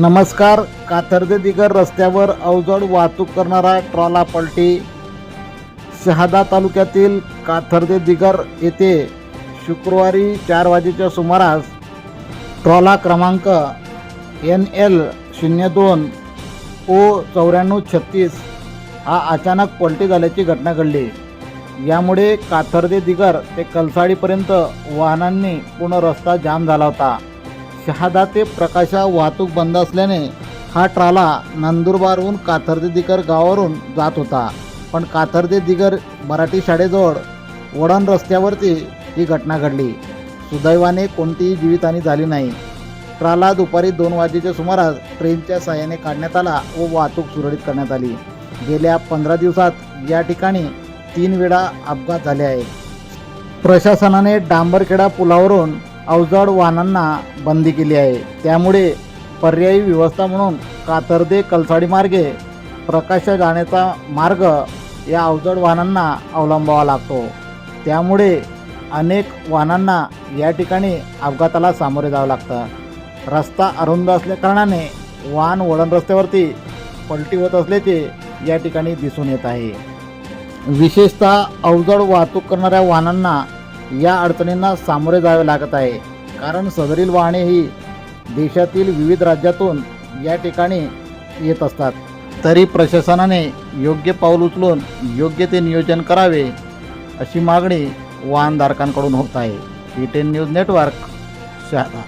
नमस्कार काथर्दे दिगर रस्त्यावर अवजड वाहतूक करणारा ट्रॉला पलटी. शहादा तालुक्यातील काथर्दे दिगर येथे शुक्रवारी चार वाजेच्या सुमारास ट्रॉला क्रमांक एन एल शून्य दोन ओ चौऱ्याण्णव छत्तीस हा अचानक पलटी झाल्याची घटना घडली. यामुळे काथर्दे दिगर ते कलसाडीपर्यंत वाहनांनी पूर्ण रस्ता जाम झाला होता. शहादा ते प्रकाशा वाहतूक बंद असल्याने हा ट्राला नंदुरबारहून काथर्दे दिगर गावावरून जात होता. पण काथर्दे दिगर मराठी शाळेजवळ वडण रस्त्यावरती ही घटना घडली. सुदैवाने कोणतीही जीवितहानी झाली नाही. ट्राला दुपारी दोन वाजेच्या सुमारास ट्रेनच्या सहाय्याने काढण्यात आला व वाहतूक सुरळीत करण्यात आली. गेल्या पंधरा दिवसात या ठिकाणी तीन वेळा अपघात झाले आहेत प्रशासनाने डांबरखेडा पुलावरून अवजड वाहनांना बंदी केली आहे. त्यामुळे पर्यायी व्यवस्था म्हणून कातर्दे कलसाडी मार्गे प्रकाश जाण्याचा मार्ग या अवजड वाहनांना अवलंबावा लागतो. त्यामुळे अनेक वाहनांना या ठिकाणी अपघाताला सामोरे जावं लागतं. रस्ता अरुंद असल्याकारणाने वाहन वळण रस्त्यावरती पलटी होत असल्याचे या ठिकाणी दिसून येत आहे. विशेषतः अवजड वाहतूक करणाऱ्या वाहनांना या अडचणींना सामोरे जावे लागत आहे. कारण सदरील वाहने ही देशातील विविध राज्यातून या ठिकाणी येत असतात. तरी प्रशासनाने योग्य पाऊल उचलून योग्य ते नियोजन करावे अशी मागणी वाहनधारकांकडून होत आहे. E ten news network Shahada